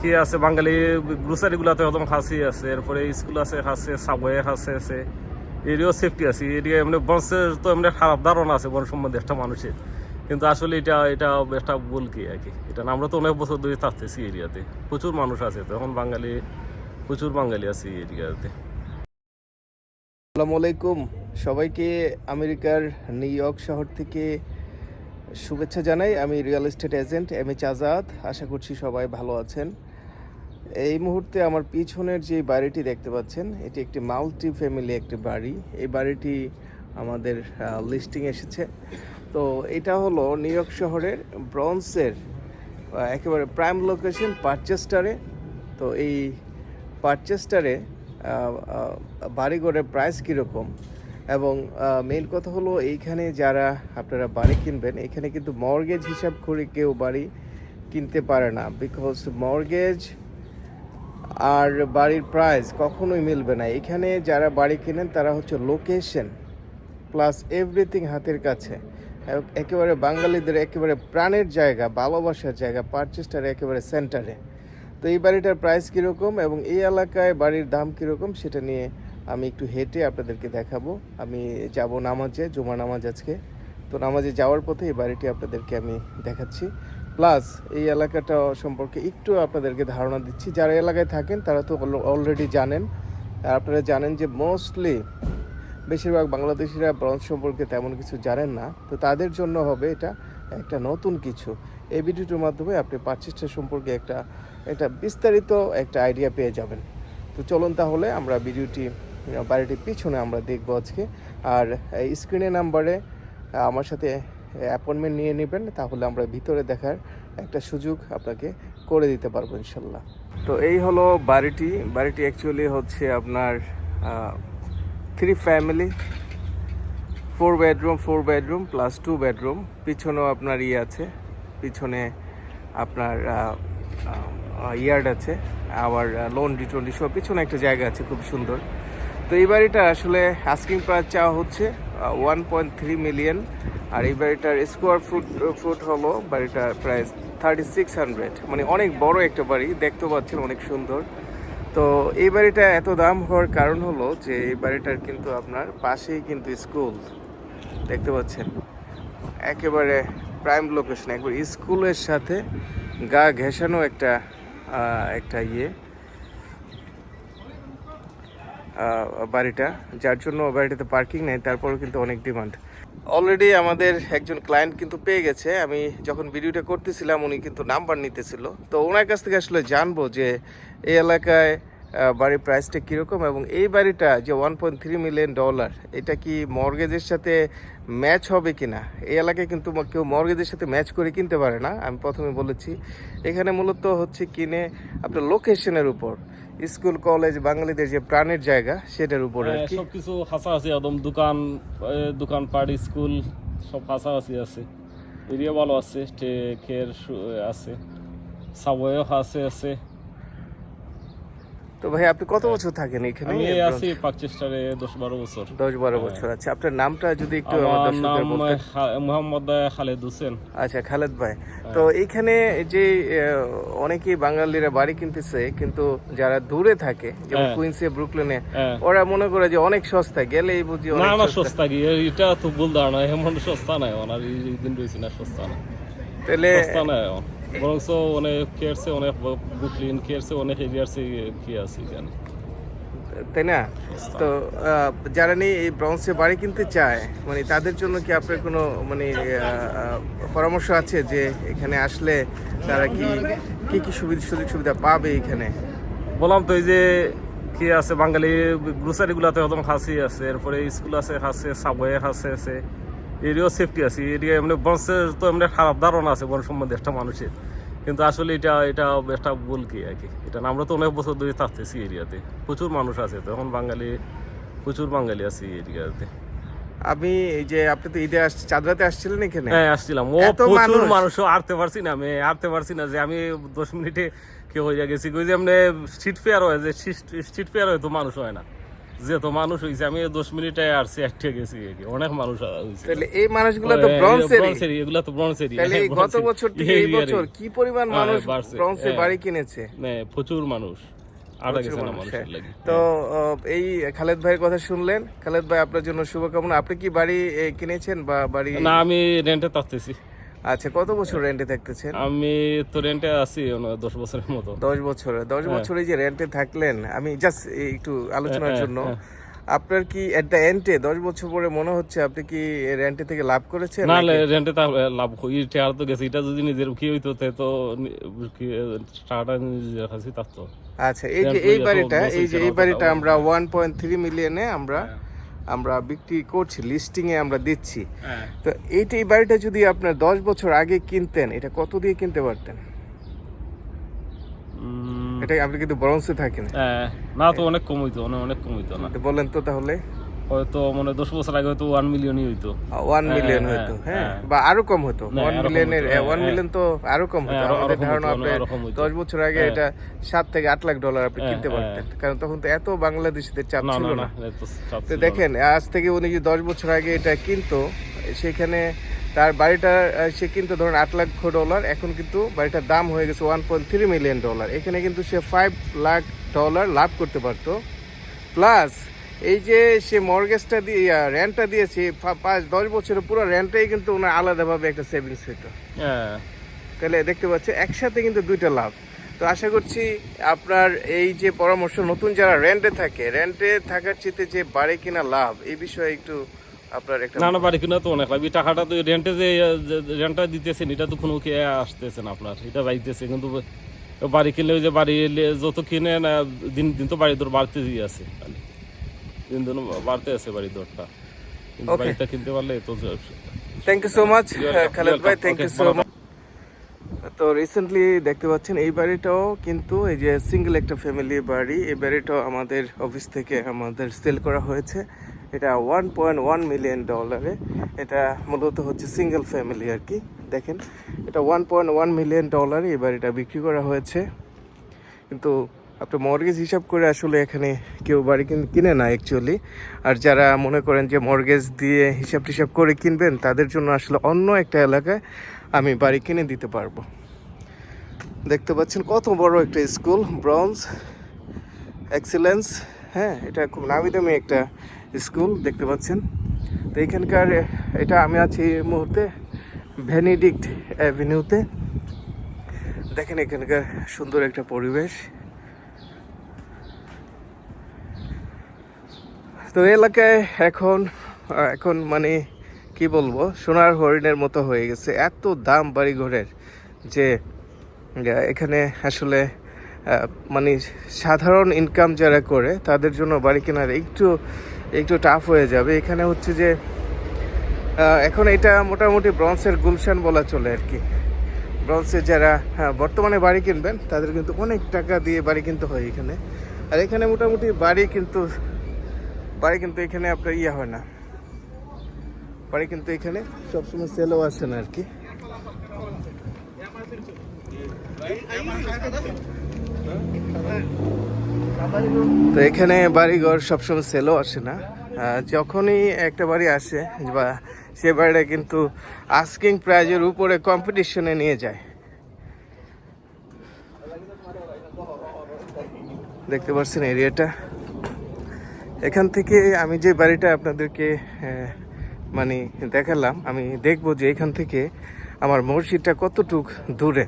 কি আছে, বাঙালি গ্রোসারি গুলাতে একদম খাসি আছে, এরপরে স্কুল আছে, খাসে সাবওয়ে খাসে আছে এরিয়াও সেফটি আছে এরিয়া এমনি বংশের তো এমনি খারাপ ধারণা আছে বন সম্বন্ধে একটা মানুষের। কিন্তু আসলে এটা এটা একটা ভুল কি আর কি? এটা আমরা তো অনেক বছর ধরে থাকতেছি এরিয়াতে। প্রচুর মানুষ আছে তো এখন বাঙালি, প্রচুর বাঙালি আছে এই এরিয়াতে। আসসালামু আলাইকুম সবাইকে আমেরিকার নিউ ইয়র্ক শহর থেকে শুভেচ্ছা জানাই। আমি real estate agent M H Azad. আশা করছি সবাই ভালো আছেন। এই মুহূর্তে আমার পিছনের যে বাড়িটি দেখতে পাচ্ছেন, এটি একটি মাল্টি ফ্যামিলি একটি বাড়ি। এই বাড়িটি আমাদের লিস্টিং এসেছে। তো এটা হলো নিউ ইয়র্ক শহরের ব্রন্সের একেবারে প্রাইম লোকেশন পারচেস্টারে তো এই পারচেস্টারে বাড়িঘরের প্রাইস কীরকম? এবং মেইন কথা হলো এইখানে যারা আপনারা বাড়ি কিনবেন, এখানে কিন্তু মর্গেজ হিসাব করে কেউ বাড়ি কিনতে পারে না। বিকজ মর্গেজ আর বাড়ির প্রাইস কখনোই মিলবে না। এখানে যারা বাড়ি কেনেন, তারা হচ্ছে লোকেশন প্লাস এভরিথিং হাতের কাছে। একেবারে বাঙালিদের একেবারে প্রাণের জায়গা, ভালোবাসার জায়গা পারচেস্টার একেবারে সেন্টারে তো এই বাড়িটার প্রাইস কীরকম এবং এই এলাকায় বাড়ির দাম কীরকম, সেটা নিয়ে আমি একটু হেঁটে আপনাদেরকে দেখাবো। আমি যাব নামাজে জুমা নামাজ আজকে। তো নামাজে যাওয়ার পথে এই বাড়িটি আপনাদেরকে আমি দেখাচ্ছি। প্লাস এই এলাকাটা সম্পর্কে একটু আপনাদেরকে ধারণা দিচ্ছি। যারা এলাকায় থাকেন, তারা তো অলরেডি জানেন। আর আপনারা জানেন যে মোস্টলি বেশিরভাগ বাংলাদেশিরা ব্রঞ্জ সম্পর্কে তেমন কিছু জানেন না। তো তাদের জন্য হবে এটা একটা নতুন কিছু। এই ভিডিওটির মাধ্যমে আপনি পারচেসটা সম্পর্কে একটা একটা বিস্তারিত একটা আইডিয়া পেয়ে যাবেন। তো চলুন তাহলে আমরা ভিডিওটি, বাড়িটির পিছনে আমরা দেখব আজকে। আর স্ক্রিনে নাম্বারে আমার সাথে অ্যাপয়েন্টমেন্ট নিয়ে নেবেন, তাহলে আমরা ভিতরে দেখার একটা সুযোগ আপনাকে করে দিতে পারব ইনশাল্লাহ। তো এই হলো বাড়িটি। বাড়িটি অ্যাকচুয়ালি হচ্ছে আপনার three family four bedroom four bedroom plus two bedroom পিছনেও আপনার ইয়ে আছে, পিছনে আপনার ইয়ার্ড আছে, আবার লন্ড্রি টন্ড্রি সব পিছনে একটা জায়গা আছে, খুব সুন্দর। তো এই বাড়িটা আসলে আস্কিং প্রাইস চাওয়া হচ্ছে। ওয়ান পয়েন্ট থ্রি মিলিয়ন আর এই বাড়িটার স্কোয়ার ফুট ফুট হলো বাড়িটার প্রাইস থার্টি সিক্স হান্ড্রেড মানে অনেক বড় একটা বাড়ি দেখতে পাচ্ছেন অনেক সুন্দর। তো এই বাড়িটা এত দাম হওয়ার কারণ হলো যে এই বাড়িটার কিন্তু আপনার পাশেই কিন্তু স্কুল দেখতে পাচ্ছেন। একেবারে প্রাইম লোকেশন একবার স্কুলের সাথে গা ঘেঁষানো একটা একটা ইয়ে। বাড়িটা, যার জন্য বাড়িটাতে পার্কিং নেই, তারপরেও কিন্তু অনেক ডিমান্ড অলরেডি আমাদের একজন ক্লায়েন্ট কিন্তু পেয়ে গেছে। আমি যখন ভিডিওটা করতেছিলাম, উনি কিন্তু নাম্বার নিতেছিল। তো ওনার কাছ থেকে আসলে জানব যে এই এলাকায় বাড়ির প্রাইসটা কীরকম এবং এই বাড়িটা যে one point three million dollar এটা কি মর্গেজের সাথে ম্যাচ হবে কি না এই এলাকায় কিন্তু কেউ মর্গেজের সাথে ম্যাচ করে কিনতে পারে না, আমি প্রথমে বলেছি। এখানে মূলত হচ্ছে কিনে আপনার লোকেশনের উপর। স্কুল কলেজ বাঙালিদের যে প্রাণের জায়গা সেটার উপরে কি। সবকিছু হাসাহাসি একদম দোকান দোকান দোকানপাট স্কুল সব হাসাহাসি আছে। এরিয়া ভালো আছে টেকের আছে সাবওয়েও আছে আছে। তো ভাই আপনি কত বছর থাকেন এখানে? আমি আছি পাকচেস্টারে দশ বারো বছর। দশ বারো বছর আচ্ছা আপনার নামটা যদি একটু আমার দর্শকদের বলতেন। মোহাম্মদ খালেদ হোসেন। আচ্ছা খালেদ ভাই তো এইখানে যে অনেকেই বাঙালিরা বাড়ি কিনতেছে কিন্তু যারা দূরে থাকে যেমন হ্যাঁ। কুইন্সে ব্রুকলিনে হ্যাঁ। ওরা মনে করে যে অনেক সস্তা গেলেই বুঝি অনেক আমার সস্তা কি এটা তো ভুল ধারণা এমন সস্তা নাই ওনার এই দিন রয়েছে না সস্তা না তাহলে সস্তা এখন। বরং অনেক কেয়ারছে অনেক বুকলিন কেয়ারছে অনেক এরিয়ারছে কি আছে এখানে। তাই না? তো যারা নিয়ে এই ব্রঞ্জে বাড়ি কিনতে চায় মানে তাদের জন্য কি আপনার কোনো মানে পরামর্শ আছে যে এখানে আসলে তারা কি কি কি সুবিধা সুযোগ সুবিধা পাবে এখানে? বললাম তো এই যে কি আছে বাঙালি গ্রোসারি গুলাতে একদম খাসি আছে এরপরে স্কুল আছে খাসে সাবওয়ে খাসে আছে। এরিয়াও সেফটি আছে এরিয়া এমনি বংশের তো এমনি খারাপ ধারণা আছে বন সম্বন্ধে একটা মানুষের। কিন্তু আসলে এটা এটা একটা ভুল কি আর কি? এটা আমরা তো অনেক বছর ধরে থাকতেছি এরিয়াতে। প্রচুর মানুষ আছে তো এখন বাঙালি প্রচুর বাঙালি আছে এই এরিয়াতে। আমি এই যে আপনি তো ঈদে আসছে চাঁদরাতে আসছিলেন এখানে? হ্যাঁ আসছিলাম। ও প্রচুর মানুষ? মানুষ আরতে পারছি না আমি আরতে পারছি না যে আমি দশ মিনিটে কেউ হয়ে গেছি। কই যে এমনি স্ট্রিট ফেয়ার হয় যে স্ট্রিট ফেয়ার হয় তো মানুষ হয় না। যেহেতু মানুষ হয়েছে আমি এই দশ মিনিটে আসছি একটা গেছি কি। অনেক মানুষ হয়েছে তাহলে এই মানুষগুলো তো ব্রঞ্জেরই ব্রঞ্জেরই, এগুলা তো ব্রঞ্জেরই। তাহলে হ্যাঁ, গত বছর থেকে এই বছর কি পরিমাণ হ্যাঁ, মানুষ হ্যাঁ। বাড়ি কিনেছে? মানে প্রচুর মানুষ। না হ্যাঁ। তো এই খালেদ ভাইয়ের কথা শুনলেন। খালেদ ভাই আপনার জন্য শুভকামনা। আপনি কি বাড়ি কিনেছেন বা বাড়ি না আমি রেন্টে থাকতেছি আচ্ছা কত বছর রেন্টে থাকতেছেন? আমি তো রেন্টে আছি দশ বছরের মতো। দশ বছরে দশ বছরে যে রেন্টে থাকলেন আমি জাস্ট একটু আলোচনার হ্যাঁ, জন্য হ্যাঁ। আপনার কি এট দ্য এন্ডে দশ বছর পরে মনে হচ্ছে আপনি কি রেন্টে থেকে লাভ করেছেন না রেন্টে লাভ এই টায়ার তো গেছে এটা যদি নিজের কি হইতো তে তো টাকাটা নিজের কাছে থাকতো আচ্ছা এই যে এই বাড়িটা এই যে এই বাড়িটা আমরা ওয়ান পয়েন্ট থ্রি মিলিয়নে আমরা আমরা বিক্রি করছি লিস্টিং এ আমরা দিচ্ছি। তো এইটা এই বাড়িটা যদি আপনার দশ বছর আগে কিনতেন এটা কত দিয়ে কিনতে পারতেন? এটা আপনি কিন্তু বরংসে থাকেন। হ্যাঁ, না তো অনেক কম হইতো অনেক কম হইতো না। বলেন তো তাহলে। হয়তো মানে দশ বছর আগে হয়তো ওয়ান মিলিয়নই হইতো ওয়ান হ্যাঁ, মিলিয়ন হ্যাঁ, হতো হ্যাঁ হ্যাঁ। বা আরও কম হতো ওয়ান মিলিয়নের ওয়ান। মিলিয়ন তো আরও কম হতো আমাদের ধারণা আপনি। দশ বছর আগে। এটা সাত থেকে আট লাখ ডলার আপনি কিনতে। পারতেন কারণ তখন তো এত বাংলাদেশিদের চাপ ছিল না তো দেখেন আজ থেকে উনি যে দশ বছর আগে এটা কিনতো সেখানে তার বাড়িটা সে কিন্তু ধরুন আট লাখ ডলার এখন কিন্তু বাড়িটার দাম হয়ে গেছে one point three million dollar এখানে কিন্তু সে ফাইভ লাখ ডলার লাভ করতে পারতো প্লাস এই যে সে মর্গেজটা দিয়ে রেন্টটা দিয়েছে পাঁচ দশ বছরের পুরো রেন্টটাই কিন্তু ওনার আলাদাভাবে একটা সেভিংস হইতো। হ্যাঁ। তাহলে দেখতে পাচ্ছি একসাথে কিন্তু দুইটা লাভ। তো আশা করছি আপনার এই যে পরামর্শ নতুন যারা রেন্টে থাকে রেন্টে থাকার চেতে যে বাড়ি কিনা লাভ এই বিষয়ে একটু আপনার একটা না না বাড়ি কিনা তো অনেক লাভ। এই টাকাটা তো রেন্টে যে রেন্টটা দিতেছেন এটা তো কোনো কে আসতেছে না আপনার এটা যাইতেছে। কিন্তু বাড়ি কিনলে ওই যে বাড়ি যত কিনে না দিন দিন তো বাড়ি দর বাড়তে দিয়ে আছে। খালি। দিন দিন বাড়তে আছে বাড়ি দরটা। কিন্তু বাড়িটা কিনতে পারলে তো thank you so much Khaled ভাই থ্যাংক ইউ সো মাচ তো রিসেন্টলি দেখতে পাচ্ছেন এই বাড়িটাও কিন্তু এই যে সিঙ্গেল একটা ফ্যামিলি বাড়ি এই বাড়িটাও আমাদের অফিস থেকে আমাদের সেল করা হয়েছে। এটা ওয়ান পয়েন্ট ওয়ান মিলিয়ন ডলারে এটা মূলত হচ্ছে সিঙ্গেল ফ্যামিলি আর কি দেখেন। এটা ওয়ান পয়েন্ট ওয়ান মিলিয়ন ডলারে এই বাড়িটা বিক্রি করা হয়েছে। কিন্তু আপনার মর্গেজ হিসাব করে আসলে এখানে কেউ বাড়ি কিন- কিনে না অ্যাকচুয়ালি আর যারা মনে করেন যে মর্গেজ দিয়ে হিসাব টিসাব করে কিনবেন, তাদের জন্য আসলে অন্য একটা এলাকায় আমি বাড়ি কিনে দিতে পারব। দেখতে পাচ্ছেন কত বড় একটা স্কুল ব্রঞ্জ এক্সিলেন্স হ্যাঁ এটা খুব নামি দামি একটা স্কুল দেখতে পাচ্ছেন। তো এখানকার, এটা আমি আছি এই মুহূর্তে ভ্যানিডিক্ট অ্যাভিনিউতে দেখেন এখানকার সুন্দর একটা পরিবেশ। তো এলাকায় এখন এখন মানে কি বলব সোনার হরিণের মতো হয়ে গেছে। এত দাম বাড়ি ঘরের যে এখানে আসলে মানে সাধারণ ইনকাম যারা করে তাদের জন্য বাড়ি কেনার একটু একটু টাফ হয়ে যাবে। এখানে হচ্ছে যে এখন এটা মোটামুটি ব্রঞ্জের গুলশান বলা চলে আর কি। ব্রঞ্জে যারা হ্যাঁ, বর্তমানে বাড়ি কিনবেন তাদের কিন্তু অনেক টাকা দিয়ে বাড়ি কিনতে হয় এখানে। আর এখানে মোটামুটি বাড়ি কিন্তু বাড়ি কিন্তু এখানে আপনার ইয়ে হয় না। বাড়ি কিন্তু এখানে সবসময় সেলও আসে না আর কি। তো এখানে বাড়িঘর সবসময় সেলও আসে না। যখনই একটা বাড়ি আসে বা সে বাড়িটা কিন্তু আস্কিং প্রাইজের উপরে কম্পিটিশনে নিয়ে যায়। দেখতে পাচ্ছেন এরিয়াটা এখান থেকে আমি যে বাড়িটা আপনাদেরকে মানে দেখালাম, আমি দেখব যে এখান থেকে আমার মসজিদটা কতটুক দূরে।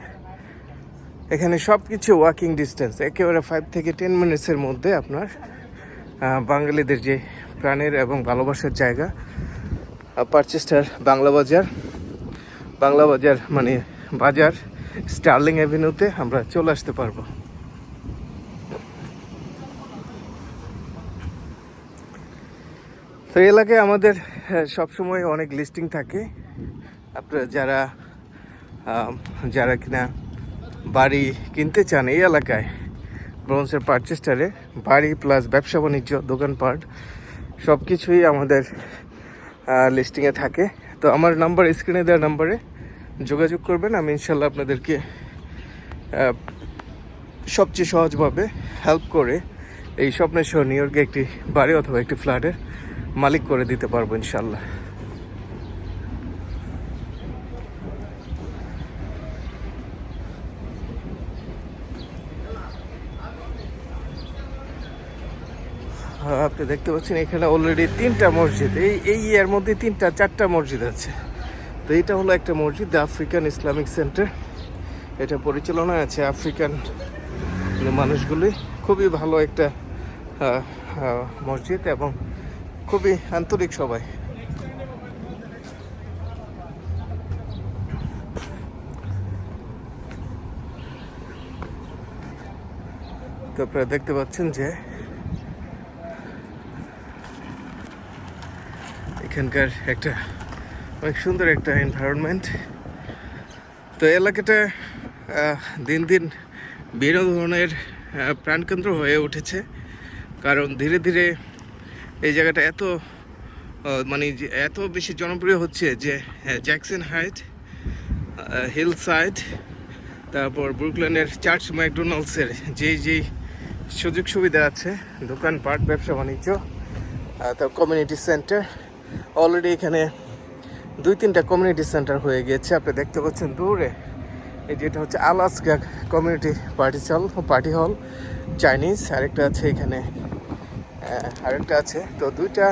এখানে সব কিছু ওয়াকিং ডিস্টেন্স একেবারে ফাইভ থেকে টেন মিনিটসের মধ্যে আপনার বাঙালিদের যে প্রাণের এবং ভালোবাসার জায়গা পারচেস্টার বাংলা বাজার বাংলা বাজার মানে বাজার স্টার্লিং অ্যাভিনিউতে আমরা চলে আসতে পারব। তো এলাকায় আমাদের সবসময় অনেক লিস্টিং থাকে। আপনারা যারা যারা কিনা বাড়ি কিনতে চান এই এলাকায় ব্রঞ্জের পারচেস্টারে বাড়ি প্লাস ব্যবসা বাণিজ্য, দোকানপাট সব কিছুই আমাদের লিস্টিংয়ে থাকে। তো আমার নাম্বার স্ক্রিনে দেওয়া নাম্বারে যোগাযোগ করবেন, আমি ইনশাল্লাহ আপনাদেরকে সবচেয়ে সহজভাবে হেল্প করে এই স্বপ্নের সহ নিউ ইয়র্কে একটি বাড়ি অথবা একটি ফ্ল্যাটের মালিক করে দিতে পারব ইনশাল্লাহ হ্যাঁ, আপনি দেখতে পাচ্ছেন এখানে অলরেডি তিনটা মসজিদ। এই এই এর মধ্যে তিনটা চারটা মসজিদ আছে। তো এটা হলো একটা মসজিদ দ্য আফ্রিকান ইসলামিক সেন্টার। এটা পরিচালনায় আছে আফ্রিকান মানুষগুলি। খুবই ভালো একটা আহ, আহ, মসজিদ এবং খুবই আন্তরিক সবাই। তো আপনারা দেখতে পাচ্ছেন যে এখানকার একটা অনেক সুন্দর একটা এনভায়রনমেন্ট তো এলাকাটা দিন দিন বিনোদনের ধরনের প্রাণকেন্দ্র হয়ে উঠেছে। কারণ ধীরে ধীরে এই জায়গাটা এত মানে এত বেশি জনপ্রিয় হচ্ছে যে জ্যাকসন হাইট হিল সাইড তারপর ব্রুকল্যান্ডের চার্চ ম্যাকডোনাল্ডসের যেই যেই সুযোগ সুবিধা আছে দোকানপাট ব্যবসা বাণিজ্য আহ, তার কমিউনিটি সেন্টার অলরেডি এখানে দুই তিনটা কমিউনিটি সেন্টার হয়ে গিয়েছে আপনি দেখতে পাচ্ছেন দূরে এই যেটা হচ্ছে Alaska community party hall party hall Chinese আরেকটা আছে এখানে আরেকটা আছে। তো দুইটা,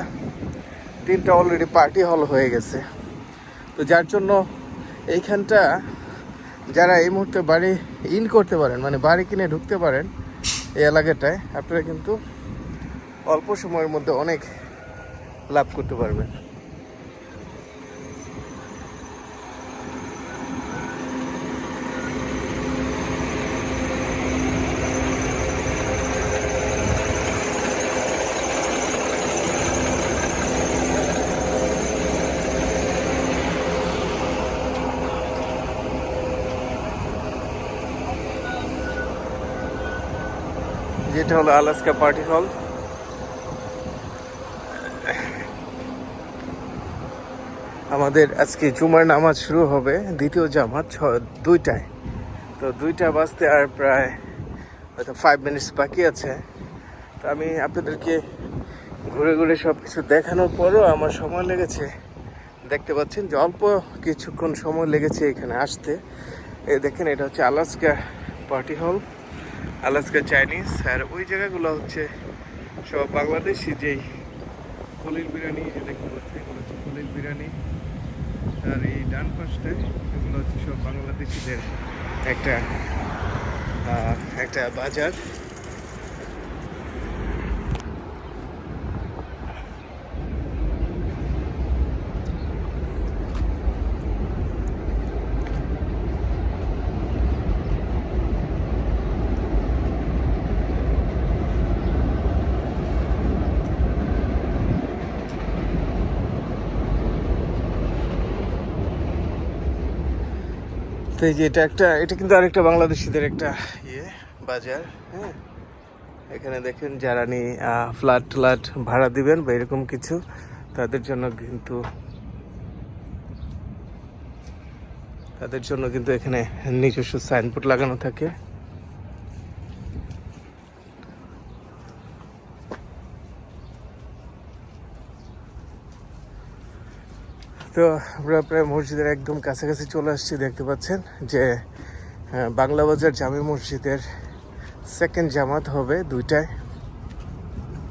তিনটা অলরেডি পার্টি হল হয়ে গেছে। তো যার জন্য এইখানটা যারা এই মুহূর্তে বাড়ি ইন করতে পারেন মানে বাড়ি কিনে ঢুকতে পারেন, এই এলাকাটায় আপনারা কিন্তু অল্প সময়ের মধ্যে অনেক লাভ করতে পারবেন। যেটা হলো আলাস্কা পার্টি হল। আমাদের আজকে জুমার নামাজ শুরু হবে, দ্বিতীয় জামাত ছ, দুইটায়। তো দুইটা বাজতে আর প্রায় হয়তো ফাইভ মিনিটস বাকি আছে। তো আমি আপনাদেরকে ঘুরে ঘুরে সব কিছু দেখানোর পরও আমার সময় লেগেছে। দেখতে পাচ্ছেন যে অল্প কিছুক্ষণ সময় লেগেছে এখানে আসতে। এই দেখেন, এটা হচ্ছে Alaska party hall. Alaska Chinese, আর ওই জায়গাগুলো হচ্ছে সব বাংলাদেশি যেই পলির বিরিয়ানি যে দেখতে পাচ্ছি এগুলো হচ্ছে কলিল বিরিয়ানি। আর এই ডান পাশটায় এগুলো হচ্ছে সব বাংলাদেশিদের একটা একটা বাজার। তো এই যে এটা একটা, এটা কিন্তু আরেকটা বাংলাদেশিদের একটা ইয়ে বাজার হ্যাঁ? এখানে দেখেন যারা নি ফ্ল্যাট ট্ল্যাট ভাড়া দিবেন বা এরকম কিছু, তাদের জন্য কিন্তু, তাদের জন্য কিন্তু এখানে নিজস্ব সাইনবোর্ড লাগানো থাকে। তো আমরা প্রায় মসজিদের একদম কাছাকাছি চলে আসছি, দেখতে পাচ্ছেন যে বাংলা বাজার জামে মসজিদের সেকেন্ড জামাত হবে দুইটায়।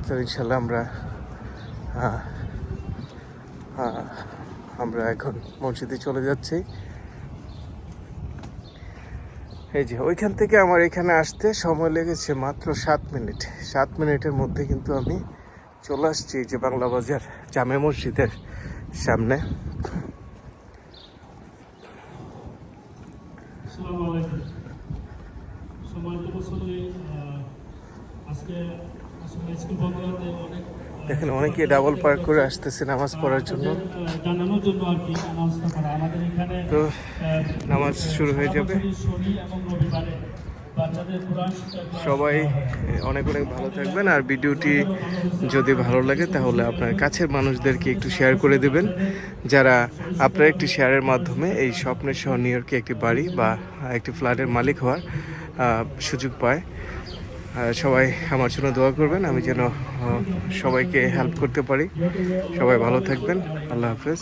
তো ইনশাল্লাহ আমরা আমরা এখন মসজিদে চলে যাচ্ছি। এই যে, ওইখান থেকে আমার এখানে আসতে সময় লেগেছে মাত্র সাত মিনিট। সাত মিনিটের মধ্যে কিন্তু আমি চলে আসছি যে বাংলা বাজার জামে মসজিদের সামনে। আসসালামু আলাইকুম আজকে আসলে স্কুল অনেক দেখেন, অনেকে ডাবল পার্ক করে আসতেছে নামাজ পড়ার জন্য। তো নামাজ শুরু হয়ে যাবে। সবাই অনেক অনেক ভালো থাকবেন আর ভিডিওটি যদি ভালো লাগে তাহলে আপনার কাছের মানুষদেরকে একটু শেয়ার করে দেবেন। যারা আপনার একটি শেয়ারের মাধ্যমে এই স্বপ্নের সহ নিউ ইয়র্কে একটি বাড়ি বা একটি ফ্ল্যাটের মালিক হওয়ার সুযোগ পায়। সবাই আমার জন্য দোয়া করবেন, আমি যেন সবাইকে হেল্প করতে পারি। সবাই ভালো থাকবেন। আল্লাহ হাফেজ।